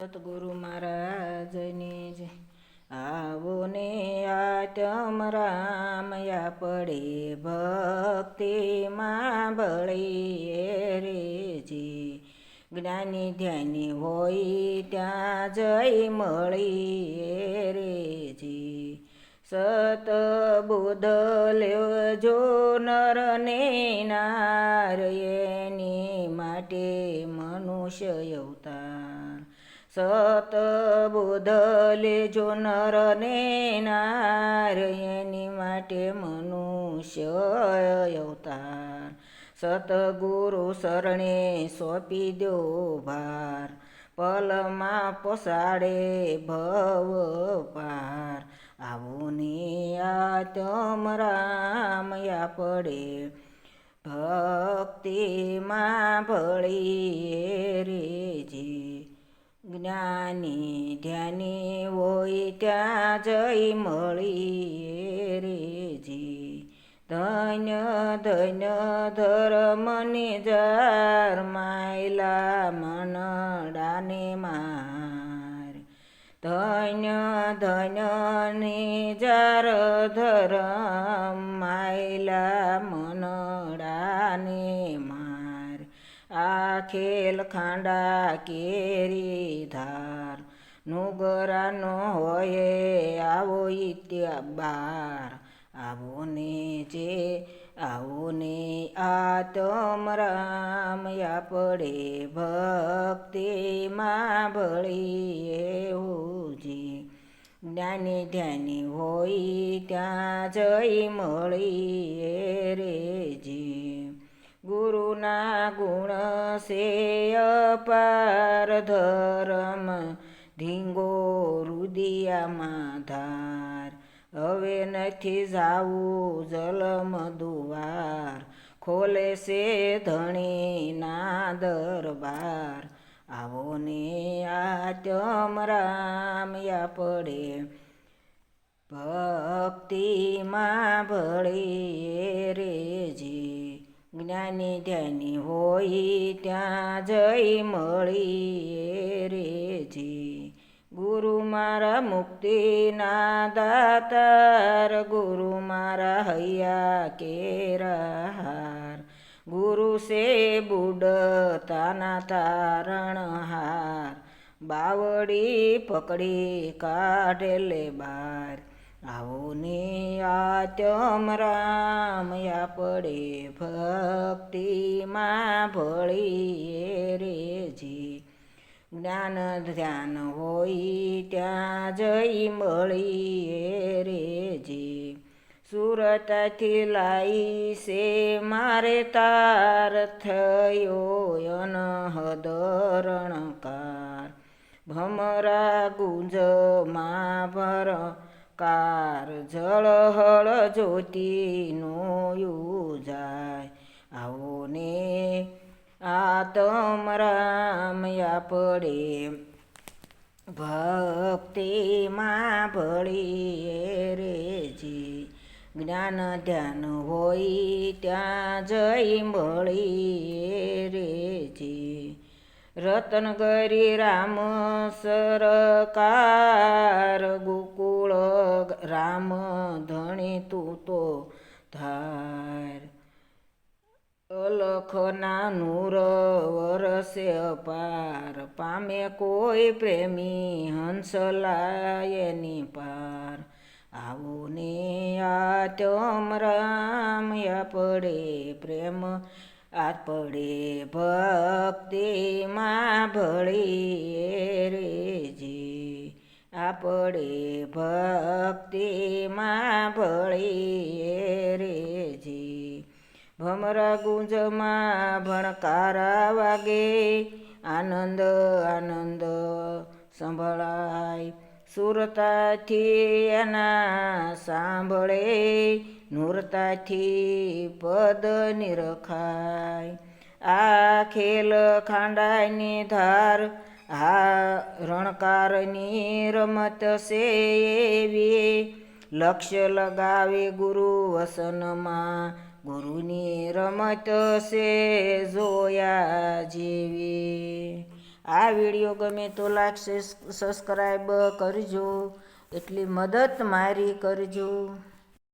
સતગુરુ મહારાજની જય આવો ને આતમ રામયા પડે ભક્તિમાં બળીએ રેજી. જ્ઞાની ધ્યાની હોય ત્યાં જઈ મળીએ રેજી. સત બુધ લેવજો નર ને નાર એની માટે મનુષ્ય અવતાર સત બુધ લેજો નર ને નાર માટે મનુષ્ય અવતાર. સતગુરુ શરણે સોંપી દો ભાર. પલમાં પોસાડે ભવ પાર. આવો ને આતમ રામયા પડે. ભક્તિમાં રેજી જ્ઞાની ધ્યાની હોય ત્યાં જઈ મળી રેજી ધન્ય ધન્ય ધર્મની જાર માયલા મનડાને માર. ધન્ય ધન્ય નિજાર ધરમ માયલા માર આ ખેલ ખાંડા કેરી ધાર. નુગરાનો હોય આવો ઇત્યા બાર. આવો ને જે આવો ને આતમ રામ. પડે ભક્તિમાં ભળીએ હોજી જ્ઞાની ધ્યાની હોય ત્યાં જઈ મળીએ રેજી ગુરુના ગુણ સે અપાર ધરમ. ધીંગો રુદિયામાં ધાર. હવે નથી જાવું જલમ દુવાર. ખોલે છે ધણીના દરબાર. આવો ને આત્યમ રામ્યા પડે ભક્તિમાં ભળીએ રેજી જ્ઞાની ધ્યાની હોય ત્યાં જઈ મળીએ રેજી ગુરુ મારા મુક્તિના દાતાર, ગુરુ મારા હૈયા કેરા હાર ગુરુ સે બુડતાના તારણહાર બાવડી પકડી કાઢેલે બાર. આવો ને આત્યમ રામયા પડે ભક્તિમાં ભળીએ રેજી જ્ઞાન ધ્યાન હોય ત્યાં જઈ મળીએ રેજી સુરતથી લાઈ છે મારે તાર થયો અનહદરણકાર ભમરા ગુંજમાં ભર કાર જળહળ જ્યોતિનો જાય આવો ને આતમ રામ પડે ભક્તિમાં ભળીએ રેજી જ્ઞાન ધ્યાન હોય ત્યાં જઈ મળીએ રેજી રતન ગરી રામ સરકાર, ગોકુળ રામ ધણી તું તો ધાર. અલખના નૂર વરસે અપાર પામે કોઈ પ્રેમી હંસલાયની પાર. આવો ને આત્યમ રામયા પડે પ્રેમ આ પડે ભક્તિમાં ભળીએ રેજી આપણે ભક્તિમાં ભળીએ રેજી ભમરા ગુંજમાં ભણકારા વાગે, આનંદ આનંદ સંભળાય. સુરતાથી એના સાંભળે નૂરતાથી પદ નિરખાય. આ ખેલ ખાંડાની ધાર, આ રણકારની રમત છે એવી. લક્ષ્ય લગાવે ગુરુ વસનમાં, ગુરુની રમત છે જોયા જેવી. આ વીડિયો ગમે તો લાઈક, સબસ્ક્રાઈબ કરજો. એટલી મદદ મારી કરજો.